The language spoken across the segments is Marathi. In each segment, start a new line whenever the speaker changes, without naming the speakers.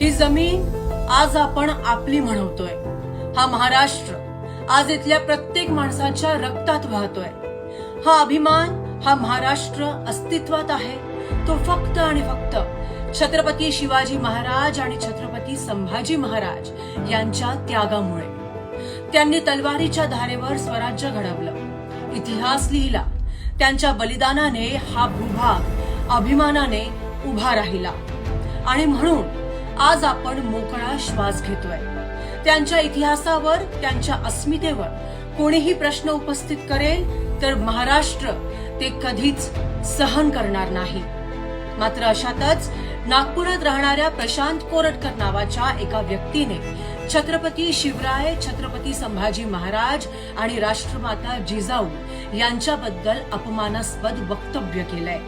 ही जमीन आज आपण आपली म्हणवतोय. हा महाराष्ट्र आज इथल्या प्रत्येक माणसाच्या रक्तात वाहतोय. हा अभिमान हा महाराष्ट्र अस्तित्वात आहे. तो फक्त आणि फक्त छत्रपती शिवाजी महाराज आणि छत्रपती संभाजी महाराज यांच्या त्यागामुळे. त्यांनी तलवारीच्या धारेवर स्वराज्य घडवलं. इतिहास लिहिला. त्यांच्या बलिदानाने हा भूभाग अभिमानाने उभा राहिला. आणि म्हणून आज आपण मोकळा श्वास घेतोय. त्यांच्या इतिहासावर त्यांच्या अस्मितेवर कोणीही प्रश्न उपस्थित करेल तर महाराष्ट्र ते कधीच सहन करणार नाही. मात्र अशातच नागपुरात राहणाऱ्या प्रशांत कोरटकर नावाच्या एका व्यक्तीने छत्रपती शिवराय छत्रपती संभाजी महाराज आणि राष्ट्रमाता जिजाऊ यांच्याबद्दल अपमानास्पद वक्तव्य केलंय.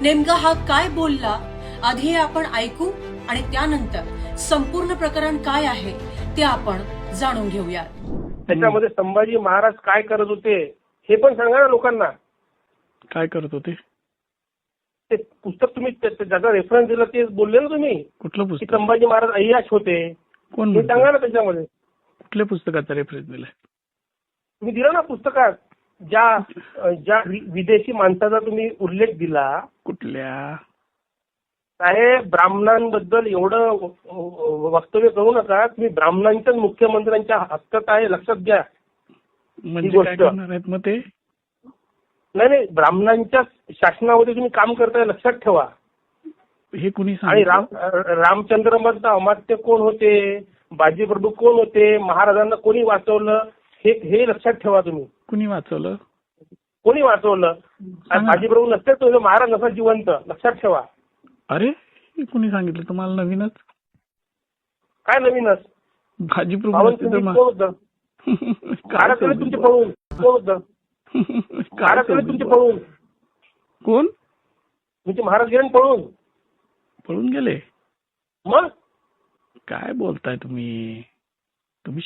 नेमका हा काय बोलला आधी हे आपण ऐकू आणि त्यानंतर संपूर्ण प्रकरण काय आहे ते आपण जाणून घेऊया
त्याच्यामध्ये संभाजी महाराज काय करत होते हे पण सांगा ना लोकांना.
काय करत होते?
ते पुस्तक तुम्ही त्या- त्या- ज्याचा रेफरन्स दिला ते बोलले ना तुम्ही.
कुठलं
की
पुस्तक?
संभाजी महाराज अय्याश होते.
कोण
हे? सांगा ना त्याच्यामध्ये.
कुठल्या पुस्तकाचा रेफरन्स दिलाय?
तुम्ही दिला ना पुस्तकात. ज्या अं, ज्या वि- विदेशी माणसाचा तुम्ही उल्लेख दिला.
कुठल्या?
साहेब ब्राह्मणांबद्दल एवढं वक्तव्य करू नका. तुम्ही ब्राह्मणांच्याच मुख्यमंत्र्यांच्या हक्कात आहे लक्षात घ्या.
म्हणजे
गोष्ट.
काय करणार आहेत मग ते?
नाही नाही ब्राह्मणांच्या शासनामध्ये तुम्ही काम करताय लक्षात ठेवा.
हे कुणी
आणि राम
सांगितलं?
रामचंद्र मधलं अमात्य कोण होते? बाजीप्रभू कोण होते? महाराजांना कोणी वाचवलं? हे हे लक्षात ठेवा तुम्ही.
कुणी वाचवलं?
कोणी वाचवलं? आणि
सांगा.
बाजीप्रभू नसते तो महाराज नसा जिवंत. लक्षात ठेवा.
अरे कुणी सांगितलं? तुम्हाला नवीनच?
काय नवीनच?
भाजी
तुमचे पळून कोण? तुमचे महाराज गेले पळून.
पळून गेले?
मग?
काय बोलताय तुम्ही? तुम्ही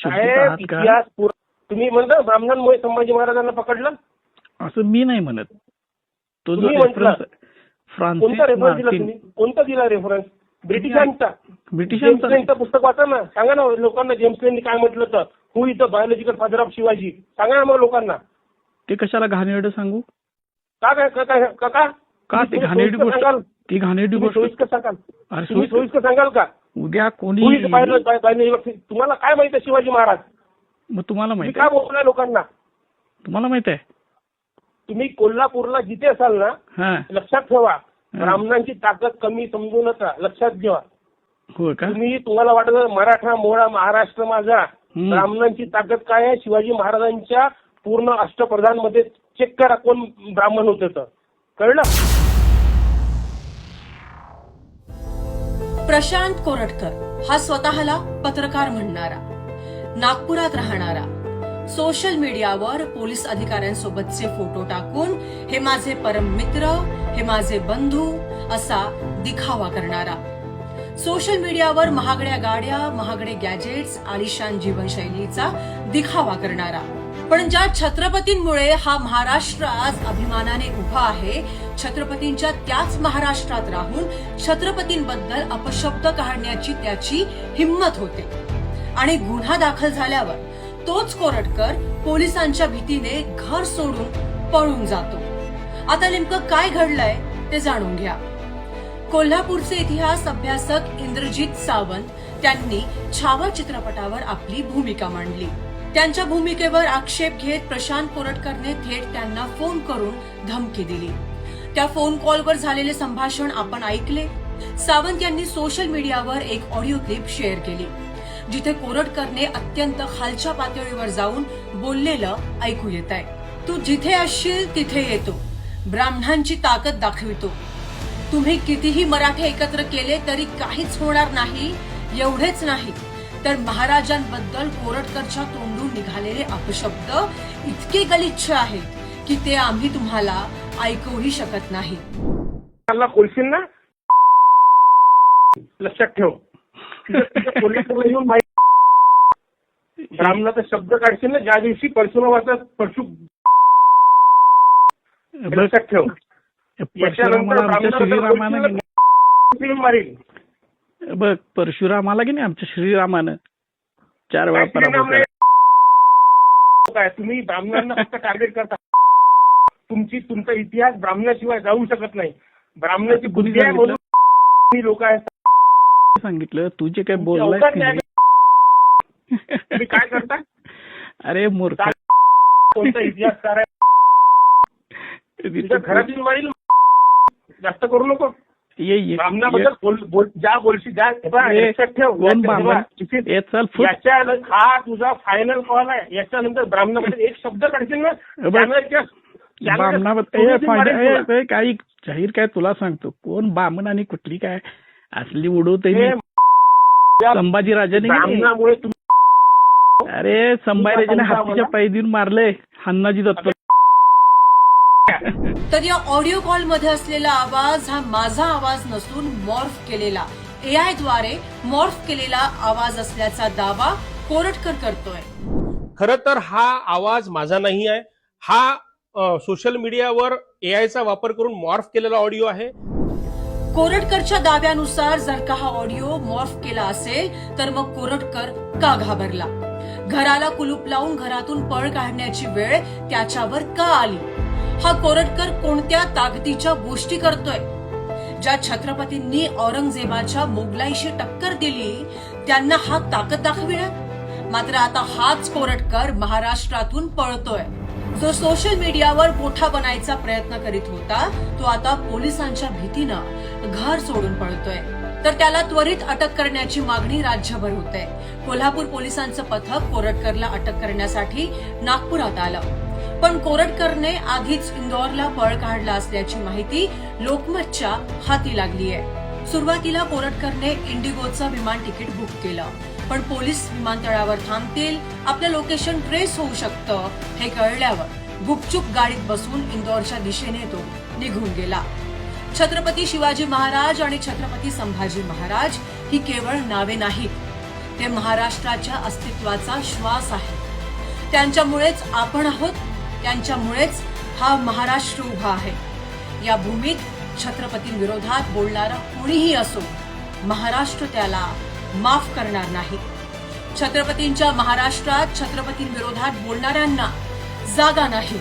तुम्ही म्हणता ब्राह्मणांमुळे संभाजी महाराजांना पकडलं?
असं मी नाही म्हणत. तो जो
तुम्ही म्हटलं.
रेफरन्स फ्रान्सिस
कोणता रेफरन्स दिला तुम्ही? कोणता दिला रेफरन्स ब्रिटिशांचा.
ब्रिटिशांचा.
पुस्तक वाचा ना. सांगा ना लोकांना जेम्स लेननी काय म्हटलं तर who is the biological father of Shivaji? सांगा ना मग लोकांना.
ते कशाला घाणेरडं सांगू?
का काय का काय का
ते
तुम्ही
घाणेरडी गोष्ट
सांगाल.
ती घाणेरडी गोष्ट
सोयीस्कर सांगाल. तुम्ही
सोयीस्कर-
सांगाल का?
उद्या कोणी
तुम्हाला काय माहिती आहे शिवाजी महाराज?
मग तुम्हाला
तुम्ही
माहीत
काय बोलताय लोकांना?
तुम्हाला माहीत आहे?
तुम्ही कोल्हापूरला जिथे असाल ना
हा.
लक्षात ठेवा. ब्राह्मणांची ताकद कमी समजू नका लक्षात ठेवा
होय का?
तुम्ही तुम्हाला वाटत मराठा मोळा महाराष्ट्र माझा. ब्राह्मणांची ताकद काय आहे? शिवाजी महाराजांच्या पूर्ण अष्टप्रधानमध्ये चेक करा कोण ब्राह्मण होते तर. कळलं?
प्रशांत कोरटकर हा स्वतःला पत्रकार म्हणणारा नागपुरात राहणारा सोशल मीडियावर पोलीस अधिकाऱ्यांसोबतचे फोटो टाकून हे माझे परम मित्र हे माझे बंधू असा दिखावा करणारा. सोशल मीडियावर महागड्या गाड्या महागडे गॅजेट्स आलिशान जीवनशैलीचा दिखावा करणारा. पण ज्या छत्रपतींमुळे हा महाराष्ट्र आज अभिमानाने उभा आहे छत्रपतींच्या त्याच महाराष्ट्रात राहून छत्रपतींबद्दल अपशब्द काढण्याची त्याची हिंमत होते. आणि गुन्हा दाखल झाल्यावर तोच कोरटकर पोलिसांच्या भीतीने घर सोडून पळून जातो. आता नेमकं काय घडलंय ते जाणून घ्या. कोल्हापूरचे इतिहास अभ्यासक इंद्रजित सावंत त्यांनी छावा चित्रपटावर आपली भूमिका मांडली. त्यांच्या भूमिकेवर आक्षेप घेत प्रशांत कोरटकरने थेट त्यांना फोन करून धमकी दिली. त्या फोन कॉलवर झालेले संभाषण आपण ऐकले. सावंत यांनी सोशल मीडियावर एक ऑडिओ क्लिप शेअर केली. जिथे कोरटकरने अत्यंत खालच्या पातळीवर जाऊन बोललेलं ऐकू येत आहे. तू जिथे असशील तिथे येतो. ब्राह्मणांची ताकद दाखवितो. तुम्ही कितीही मराठे एकत्र केले तरी काहीच होणार नाही एवढेच नाही. तर महाराजांबद्दल कोरटकरच्या तोंडून निघालेले अपशब्द इतके गलिच्छ आहेत की ते आम्ही तुम्हाला ऐकूही शकत नाही.
ना? लक्षात ठेव. कोल्हापूरला येऊन माहिती ब्राह्मणाचा शब्द काढशील ना ज्या दिवशी परशुरामाचा परशु लक्षात ठेव. याच्यानंतर मारील
बघ परशुरामाला की नाही आमच्या श्रीरामानं. चार वेळा
काय
पराभव
तुम्ही ब्राह्मणांना फक्त टार्गेट करता? तुमची तुमचा इतिहास ब्राह्मणाशिवाय जाऊ शकत नाही. ब्राह्मणाची बुद्धी आहे? म्हणून लोक आहेत.
सांगितलं तू जे काय बोललाय
काय करता?
अरे मूर्ख.
कोणता इतिहासकार आहे? मारील जास्त करू नको. ज्या बोलशी हे याच्या हा तुझा फायनल कॉल आहे. याच्यानंतर ब्राह्मणाबद्दल एक शब्द काढशील ना?
काही जाहीर काय तुला सांगतो. कोण बामण आणि कुठली काय? असली उडवते संभाजी राजाने अरे
सांगू
हत्तीच्या
मला?
पाय देऊन मारले. हन्नाजी दत्त.
तर या ऑडिओ कॉलमध्ये असलेला आवाज हा माझा आवाज नसून मॉर्फ केलेला. एआयद्वारे मॉर्फ केलेला आवाज असल्याचा दावा कोरटकर करतोय.
खरं तर हा आवाज माझा नाही आहे. हा सोशल मीडियावर एआयचा वापर करून मॉर्फ केलेला ऑडिओ आहे.
कोरटकरच्या दाव्यानुसार जर का हा ऑडिओ मॉर्फ केला असेल तर मग कोरटकर का घाबरला? घराला कुलूप लावून घरातून पळ काढण्याची वेळ त्याच्यावर का आली? हा कोरटकर कोणत्या ताकदीच्या गोष्टी करतोय? ज्या छत्रपतींनी औरंगजेबाच्या मोगलाईशी टक्कर दिली त्यांना हा ताकद दाखविण्यात? मात्र आता हाच कोरटकर महाराष्ट्रातून पळतोय. जो सोशल मीडियावर मोठा बनायचा प्रयत्न करीत होता तो आता पोलिसांच्या भीतीनं घर सोडून पळतोय. तर त्याला त्वरित अटक करण्याची मागणी राज्यभर होते. कोल्हापूर पोलिसांचं पथक कोरटकरला अटक करण्यासाठी नागपुरात आलं. पण कोरटकरने आधीच इंदौरला पळ काढला असल्याची माहिती लोकमतच्या हाती लागली आहे सुरुवातीला कोरटकरने इंडिगोचं विमान तिकीट बुक केलं. पण पोलीस विमानतळावर थांबतील आपलं लोकेशन ट्रेस होऊ शकतं हे कळल्यावर गुपचूप गाडीत बसून इंदौरच्या दिशेने तो निघून गेला. छत्रपती शिवाजी महाराज आणि छत्रपती संभाजी महाराज ही केवळ नावे नाहीत ते महाराष्ट्राच्या अस्तित्वाचा श्वास आहे त्यांच्यामुळेच आपण आहोत त्यांच्यामुळेच हा महाराष्ट्र उभा आहे. या भूमीत छत्रपतींविरोधात बोलणारा कोणीही असो महाराष्ट्र त्याला माफ करणार नाही. छत्रपतींच्या महाराष्ट्रात छत्रपतींविरोधात बोलणाऱ्यांना जागा नाही.